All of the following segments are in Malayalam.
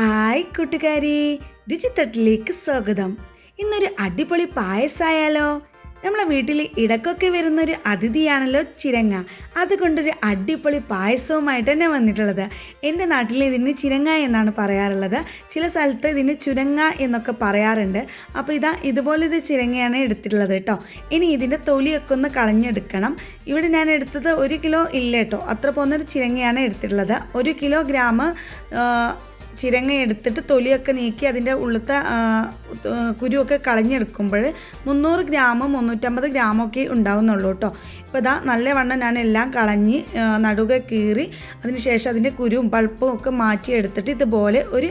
ഹായ് കൂട്ടുകാരി. രുചിത്തട്ടിലേക്ക് സ്വാഗതം. ഇന്നൊരു അടിപൊളി പായസമായാലോ നമ്മളെ വീട്ടിൽ ഇടക്കൊക്കെ വരുന്നൊരു അതിഥിയാണല്ലോ ചിരങ്ങ. അതുകൊണ്ടൊരു അടിപൊളി പായസവുമായിട്ട് തന്നെ വന്നിട്ടുള്ളത്. എന്റെ നാട്ടിൽ ഇതിന് ചിരങ്ങ എന്നാണ് പറയാറുള്ളത്. ചില സ്ഥലത്ത് ഇതിന് ചുരങ്ങ എന്നൊക്കെ പറയാറുണ്ട്. അപ്പോൾ ഇതാ ഇതുപോലൊരു ചിരങ്ങയാണ് എടുത്തിട്ടുള്ളത് കേട്ടോ. ഇനി ഇതിന്റെ തൊലിയൊക്കെ ഒന്ന് കളഞ്ഞെടുക്കണം. ഇവിടെ ഞാൻ എടുത്തത് ഒരു കിലോ ഇല്ല കേട്ടോ. അത്ര പോകുന്നൊരു ചിരങ്ങയാണ് എടുത്തിട്ടുള്ളത്. ഒരു കിലോ ഗ്രാം ചിരങ്ങ എടുത്തിട്ട് തൊലിയൊക്കെ നീക്കി അതിന്റെ ഉള്ളത്തെ കുരുവൊക്കെ കളഞ്ഞെടുക്കുമ്പോൾ മുന്നൂറ് ഗ്രാം മുന്നൂറ്റമ്പത് ഗ്രാമൊക്കെ ഉണ്ടാവുന്നുള്ളൂ കേട്ടോ. ഇപ്പോൾ ഇതാ നല്ലവണ്ണം ഞാൻ എല്ലാം കളഞ്ഞ് നടുക കീറി അതിനുശേഷം അതിന്റെ കുരുവും പൾപ്പും ഒക്കെ മാറ്റി എടുത്തിട്ട് ഇതുപോലെ ഒരു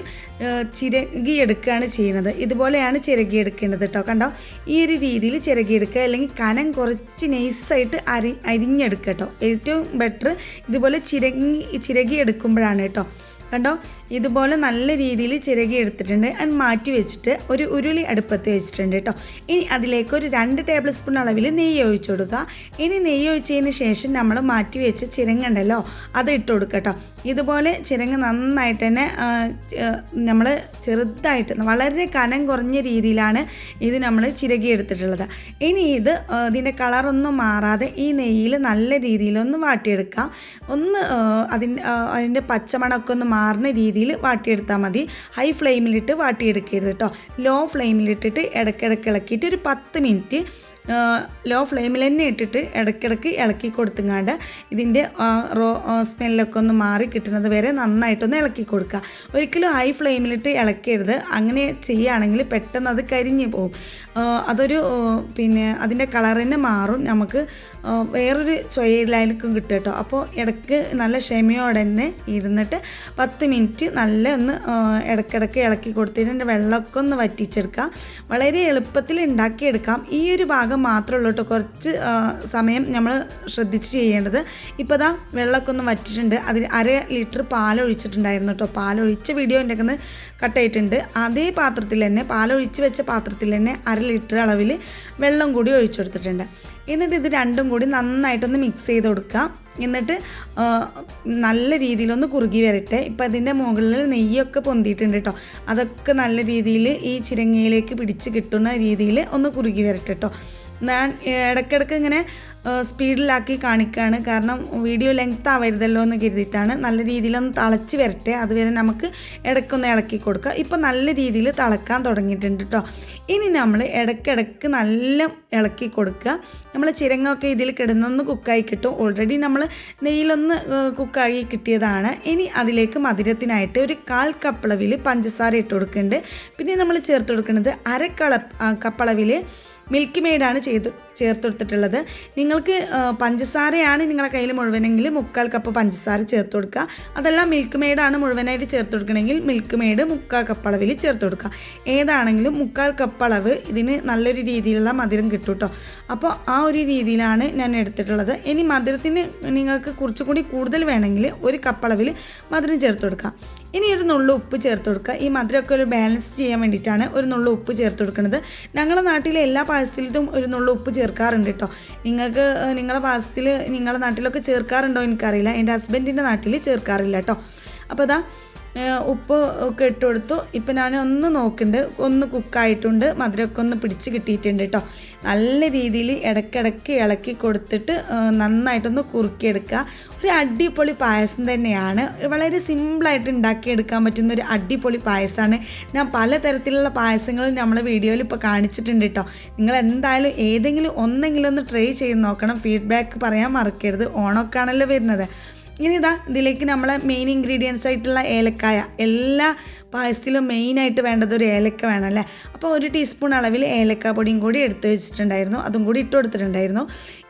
ചിരകി എടുക്കുകയാണ് ചെയ്യുന്നത്. ഇതുപോലെയാണ് ചിരകി എടുക്കേണ്ടത് കേട്ടോ. കണ്ടോ? ഈ ഒരു രീതിയിൽ ചിരകി എടുക്കുക അല്ലെങ്കിൽ കനം കുറച്ച് നൈസായിട്ട് അരി അരിഞ്ഞെടുക്കുക കേട്ടോ. ഏറ്റവും ബെറ്റർ ഇതുപോലെ ചിരങ്ങി ചിരകി എടുക്കുമ്പോഴാണ് കേട്ടോ. കണ്ടോ? ഇതുപോലെ നല്ല രീതിയിൽ ചിരകി എടുത്തിട്ടുണ്ട്. അത് മാറ്റി വെച്ചിട്ട് ഒരു ഉരുളി അടുപ്പത്ത് വെച്ചിട്ടുണ്ട് കേട്ടോ. ഇനി അതിലേക്ക് ഒരു രണ്ട് ടേബിൾ സ്പൂൺ അളവിൽ നെയ്യ് ഒഴിച്ചു കൊടുക്കുക. ഇനി നെയ്യ് ഒഴിച്ചതിന് ശേഷം നമ്മൾ മാറ്റി വെച്ച ചിരങ്ങുണ്ടല്ലോ അത് ഇട്ട് കൊടുക്കുക കേട്ടോ. ഇതുപോലെ ചിരങ്ങ് നന്നായിട്ട് തന്നെ നമ്മൾ ചെറുതായിട്ട് വളരെ കനം കുറഞ്ഞ രീതിയിലാണ് ഇത് നമ്മൾ ചിരകി എടുത്തിട്ടുള്ളത്. ഇനി ഇത് ഇതിന്റെ കളറൊന്നും മാറാതെ ഈ നെയ്യിൽ നല്ല രീതിയിലൊന്ന് വാട്ടിയെടുക്കാം ഒന്ന് അതിന്റെ അതിന്റെ പച്ചമണമൊക്കെ ഒന്ന് മാറുന്ന രീതിയിൽ വാട്ടിയെടുത്താൽ മതി. ഹൈ ഫ്ലെയിമിലിട്ട് വാട്ടിയെടുക്കരുത് കേട്ടോ ലോ ഫ്ലെയിമിലിട്ടിട്ട് ഇടയ്ക്കിടയ്ക്ക് ഇളക്കിയിട്ട് ഒരു പത്ത് മിനിറ്റ് ലോ ഫ്ലെയിമിൽ തന്നെ ഇട്ടിട്ട് ഇടയ്ക്കിടയ്ക്ക് ഇളക്കി കൊടുത്തുങ്ങാണ്ട് ഇതിന്റെ റോ സ്മെല്ലൊക്കെ ഒന്ന് മാറി കിട്ടുന്നത് വരെ നന്നായിട്ടൊന്ന് ഇളക്കി കൊടുക്കുക. ഒരിക്കലും ഹൈ ഫ്ലെയിമിലിട്ട് ഇളക്കരുത്. അങ്ങനെ ചെയ്യുകയാണെങ്കിൽ പെട്ടെന്ന് അത് കരിഞ്ഞു പോകും അതൊരു പിന്നെ അതിന്റെ കളർ തന്നെ മാറും. നമുക്ക് വേറൊരു ചൊയയിലായിരിക്കും കിട്ടും കേട്ടോ. അപ്പോൾ ഇടയ്ക്ക് നല്ല ക്ഷമയോടെ തന്നെ ഇരുന്നിട്ട് പത്ത് മിനിറ്റ് നല്ല ഒന്ന് ഇടയ്ക്കിടയ്ക്ക് ഇളക്കി കൊടുത്തിട്ട് വെള്ളമൊക്കെ ഒന്ന് വറ്റിച്ചെടുക്കാം വളരെ എളുപ്പത്തിൽ ഉണ്ടാക്കിയെടുക്കാം. ഈ ഒരു ഭാഗം മാത്രമേ ഉള്ളൂ കേട്ടോ കുറച്ച് സമയം നമ്മൾ ശ്രദ്ധിച്ച് ചെയ്യേണ്ടത്. ഇപ്പോൾ ദാ വെള്ളമൊക്കെ ഒന്ന് വറ്റിയിട്ടുണ്ട്. അതിൽ അര ലിറ്റർ പാലൊഴിച്ചിട്ടുണ്ടായിരുന്നു കേട്ടോ. പാലൊഴിച്ച വീഡിയോ എന്റെ ഒന്ന് കട്ടായിട്ടുണ്ട്. അതേ പാത്രത്തിൽ തന്നെ പാലൊഴിച്ച് വെച്ച പാത്രത്തിൽ തന്നെ അര ലിറ്റർ അളവിൽ വെള്ളം കൂടി ഒഴിച്ചു കൊടുത്തിട്ടുണ്ട്. എന്നിട്ട് ഇത് രണ്ടും കൂടി നന്നായിട്ടൊന്ന് മിക്സ് ചെയ്ത് കൊടുക്കുക എന്നിട്ട് നല്ല രീതിയിലൊന്ന് കുറുകി വരട്ടെ. ഇപ്പം അതിന്റെ മുകളിൽ നെയ്യൊക്കെ പൊന്തിയിട്ടുണ്ട് കേട്ടോ അതൊക്കെ നല്ല രീതിയിൽ ഈ ചിരങ്ങയിലേക്ക് പിടിച്ച് കിട്ടുന്ന രീതിയിൽ ഒന്ന് കുറുകി വരട്ടെ കേട്ടോ ഞാൻ ഇടയ്ക്കിടയ്ക്ക് ഇങ്ങനെ സ്പീഡിലാക്കി കാണിക്കുകയാണ് കാരണം വീഡിയോ ലെങ്ത് ആവരുതല്ലോ എന്ന് കരുതിയിട്ടാണ്. നല്ല രീതിയിലൊന്ന് തിളച്ച് വരട്ടെ. അതുവരെ നമുക്ക് ഇടയ്ക്കൊന്ന് ഇളക്കി കൊടുക്കുക ഇപ്പം നല്ല രീതിയിൽ തിളക്കാൻ തുടങ്ങിയിട്ടുണ്ട് കേട്ടോ ഇനി നമ്മൾ ഇടയ്ക്കിടയ്ക്ക് നല്ല ഇളക്കി കൊടുക്കുക. നമ്മൾ ചിരങ്ങൊക്കെ ഇതിൽ കിടന്നൊന്ന് കുക്കായി കിട്ടും. ഓൾറെഡി നമ്മൾ നെയ്യിലൊന്ന് കുക്കായി കിട്ടിയതാണ്. ഇനി അതിലേക്ക് മധുരത്തിനായിട്ട് ഒരു കാൽ കപ്പളവിൽ പഞ്ചസാര ഇട്ട് കൊടുക്കുന്നുണ്ട്. പിന്നെ നമ്മൾ ചേർത്ത് കൊടുക്കുന്നത് അര കപ്പളവിൽ മിൽക്ക് മെയ്ഡാണ് ചെയ്ത് ചേർത്ത് കൊടുത്തിട്ടുള്ളത് നിങ്ങൾക്ക് പഞ്ചസാരയാണ് നിങ്ങളെ കയ്യിൽ മുഴുവനെങ്കിൽ മുക്കാൽ കപ്പ് പഞ്ചസാര ചേർത്ത് കൊടുക്കുക. അതല്ല മിൽക്ക് മെയ്ഡാണ് മുഴുവനായിട്ട് ചേർത്ത് കൊടുക്കണമെങ്കിൽ മിൽക്ക് മെയ്ഡ് മുക്കാൽ കപ്പ് അളവിൽ ചേർത്ത് കൊടുക്കുക. ഏതാണെങ്കിലും മുക്കാൽ കപ്പ് അളവ് ഇതിന് നല്ലൊരു രീതിയിലുള്ള മധുരം കിട്ടും കേട്ടോ. അപ്പോൾ ആ ഒരു രീതിയിലാണ് ഞാൻ എടുത്തിട്ടുള്ളത്. ഇനി മധുരത്തിന് നിങ്ങൾക്ക് കുറച്ചുകൂടി കൂടുതൽ വേണമെങ്കിൽ ഒരു കപ്പ് അളവിൽ മധുരം ചേർത്ത് കൊടുക്കുക. ഇനി ഒരു നുള്ളു ഉപ്പ് ചേർത്ത് കൊടുക്കുക. ഈ മധുരമൊക്കെ ഒരു ബാലൻസ് ചെയ്യാൻ വേണ്ടിയിട്ടാണ് ഒരു നുള്ളു ഉപ്പ് ചേർത്ത് കൊടുക്കുന്നത്. ഞങ്ങളുടെ നാട്ടിലെ എല്ലാ പായസത്തിലും ഒരു നുള്ളു ഉപ്പ് ചേർക്കാറുണ്ട് കേട്ടോ നിങ്ങൾക്ക് നിങ്ങളുടെ പായസത്തിൽ നിങ്ങളുടെ നാട്ടിലൊക്കെ ചേർക്കാറുണ്ടോ എനിക്കറിയില്ല. എന്റെ ഹസ്ബൻഡിന്റെ നാട്ടിൽ ചേർക്കാറില്ല കേട്ടോ അപ്പോൾ അതാ ഉപ്പ് ഒക്കെ ഇട്ട് കൊടുത്തു. ഇപ്പം ഞാൻ ഒന്ന് നോക്കുന്നുണ്ട് ഒന്ന് കുക്കായിട്ടുണ്ട് മധുരമൊക്കെ ഒന്ന് പിടിച്ച് കിട്ടിയിട്ടുണ്ട് കേട്ടോ നല്ല രീതിയിൽ ഇടയ്ക്കിടയ്ക്ക് ഇളക്കി കൊടുത്തിട്ട് നന്നായിട്ടൊന്ന് കുറുക്കിയെടുക്കുക. ഒരു അടിപൊളി പായസം തന്നെയാണ്. വളരെ സിമ്പിളായിട്ട് ഉണ്ടാക്കിയെടുക്കാൻ പറ്റുന്ന ഒരു അടിപൊളി പായസമാണ്. ഞാൻ പലതരത്തിലുള്ള പായസങ്ങളും നമ്മളെ വീഡിയോയിൽ ഇപ്പോൾ കാണിച്ചിട്ടുണ്ട് കേട്ടോ നിങ്ങൾ എന്തായാലും ഏതെങ്കിലും ഒന്നെങ്കിലും ഒന്ന് ട്രൈ ചെയ്ത് നോക്കണം. ഫീഡ്ബാക്ക് പറയാൻ മറക്കരുത്. ഓണമൊക്കെ ആണല്ലോ വരുന്നത്. ഇനി ഇതാ ഇതിലേക്ക് നമ്മളെ മെയിൻ ഇൻഗ്രീഡിയൻസ് ആയിട്ടുള്ള ഏലക്കായ. എല്ലാ പായസത്തിലും മെയിനായിട്ട് വേണ്ടത് ഒരു ഏലക്ക വേണം അല്ലേ? അപ്പോൾ ഒരു ടീസ്പൂൺ അളവിൽ ഏലക്ക പൊടിയും കൂടി എടുത്ത് വെച്ചിട്ടുണ്ടായിരുന്നു. അതും കൂടി ഇട്ട് കൊടുത്തിട്ടുണ്ടായിരുന്നു.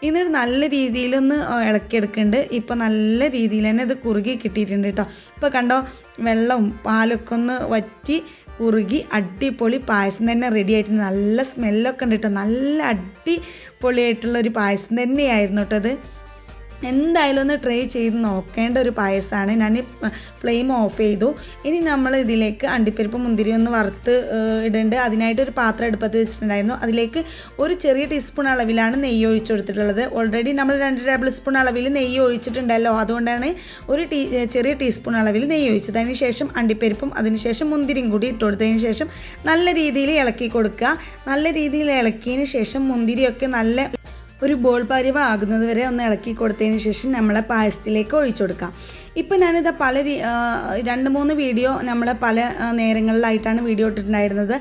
ഇന്നൊരു നല്ല രീതിയിലൊന്ന് ഇളക്കിയെടുക്കുന്നുണ്ട്. ഇപ്പോൾ നല്ല രീതിയിൽ തന്നെ ഇത് കുറുകി കിട്ടിയിട്ടുണ്ട് കേട്ടോ ഇപ്പോൾ കണ്ടോ വെള്ളവും പാലൊക്കെ ഒന്ന് വറ്റി കുറുകി അടിപൊളി പായസം തന്നെ റെഡി ആയിട്ടുണ്ട്. നല്ല സ്മെല്ലൊക്കെ ഉണ്ട് കേട്ടോ നല്ല അടിപൊളിയായിട്ടുള്ള ഒരു പായസം തന്നെയായിരുന്നു കേട്ടോ അത് എന്തായാലും ഒന്ന് ട്രൈ ചെയ്ത് നോക്കേണ്ട ഒരു പായസമാണ്. ഞാൻ ഫ്ലെയിം ഓഫ് ചെയ്തു. ഇനി നമ്മൾ ഇതിലേക്ക് അണ്ടിപ്പരിപ്പ് മുന്തിരി ഒന്ന് വറുത്ത് ഇടേണ്ട. അതിനായിട്ടൊരു പാത്രം അടുപ്പത്ത് വെച്ചിട്ടുണ്ടായിരുന്നു. അതിലേക്ക് ഒരു ചെറിയ ടീസ്പൂൺ അളവിലാണ് നെയ്യ് ഒഴിച്ചു കൊടുത്തിട്ടുള്ളത്. ഓൾറെഡി നമ്മൾ രണ്ട് ടേബിൾ സ്പൂൺ അളവിൽ നെയ്യ് ഒഴിച്ചിട്ടുണ്ടല്ലോ. അതുകൊണ്ടാണ് ഒരു ടീ ചെറിയ ടീസ്പൂൺ അളവിൽ നെയ്യ് ഒഴിച്ചത്. അതിന് ശേഷം അണ്ടിപ്പരിപ്പും അതിനുശേഷം മുന്തിരിയും കൂടി ഇട്ട് കൊടുത്തതിന് ശേഷം നല്ല രീതിയിൽ ഇളക്കി കൊടുക്കുക. നല്ല രീതിയിൽ ഇളക്കിയതിന് ശേഷം മുന്തിരിയൊക്കെ നല്ല ഒരു ബോൾ പരിവ ആകുന്നത് വരെ ഒന്ന് ഇളക്കി കൊടുത്തതിന് ശേഷം നമ്മളെ പായസത്തിലേക്ക് ഒഴിച്ചു കൊടുക്കാം. ഇപ്പം ഞാനിത് പല രണ്ട് മൂന്ന് വീഡിയോ നമ്മൾ പല നേരങ്ങളിലായിട്ടാണ് വീഡിയോ ഇട്ടിട്ടുണ്ടായിരുന്നത്.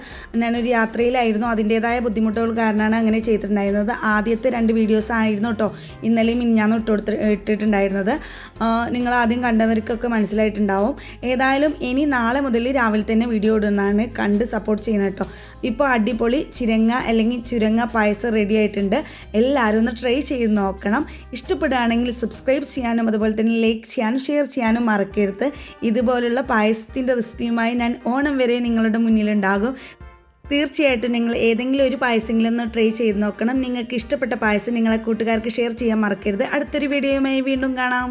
ഞാനൊരു യാത്രയിലായിരുന്നു. അതിന്റേതായ ബുദ്ധിമുട്ടുകൾ കാരണമാണ് അങ്ങനെ ചെയ്തിട്ടുണ്ടായിരുന്നത്. ആദ്യത്തെ രണ്ട് വീഡിയോസ് ആയിരുന്നു കേട്ടോ ഇന്നലെയും മിഞ്ഞാന്ന് ഇട്ട് കൊടുത്ത് ഇട്ടിട്ടുണ്ടായിരുന്നത്. നിങ്ങൾ ആദ്യം കണ്ടവർക്കൊക്കെ മനസ്സിലായിട്ടുണ്ടാവും. ഏതായാലും ഇനി നാളെ മുതൽ രാവിലെ തന്നെ വീഡിയോ ഇടുന്നതാണ്. കണ്ട് സപ്പോർട്ട് ചെയ്യണം കേട്ടോ ഇപ്പോൾ അടിപൊളി ചിരങ്ങ അല്ലെങ്കിൽ ചുരങ്ങ പായസം റെഡി ആയിട്ടുണ്ട്. എല്ലാവരും ഒന്ന് ട്രൈ ചെയ്ത് നോക്കണം. ഇഷ്ടപ്പെടുകയാണെങ്കിൽ സബ്സ്ക്രൈബ് ചെയ്യാനും അതുപോലെ തന്നെ ലൈക്ക് ചെയ്യാനും ഷെയർ ചെയ്യാനും മറക്കരുത്. ഇതുപോലുള്ള പായസത്തിന്റെ റെസിപ്പിയുമായി ഞാൻ ഓണം വരെ നിങ്ങളുടെ മുന്നിലുണ്ടാകും. തീർച്ചയായിട്ടും നിങ്ങൾ ഏതെങ്കിലും ഒരു പായസെങ്കിലും ഒന്ന് ട്രൈ ചെയ്ത് നോക്കണം. നിങ്ങൾക്ക് ഇഷ്ടപ്പെട്ട പായസം നിങ്ങളെ കൂട്ടുകാർക്ക് ഷെയർ ചെയ്യാൻ മറക്കരുത്. അടുത്തൊരു വീഡിയോയുമായി വീണ്ടും കാണാം.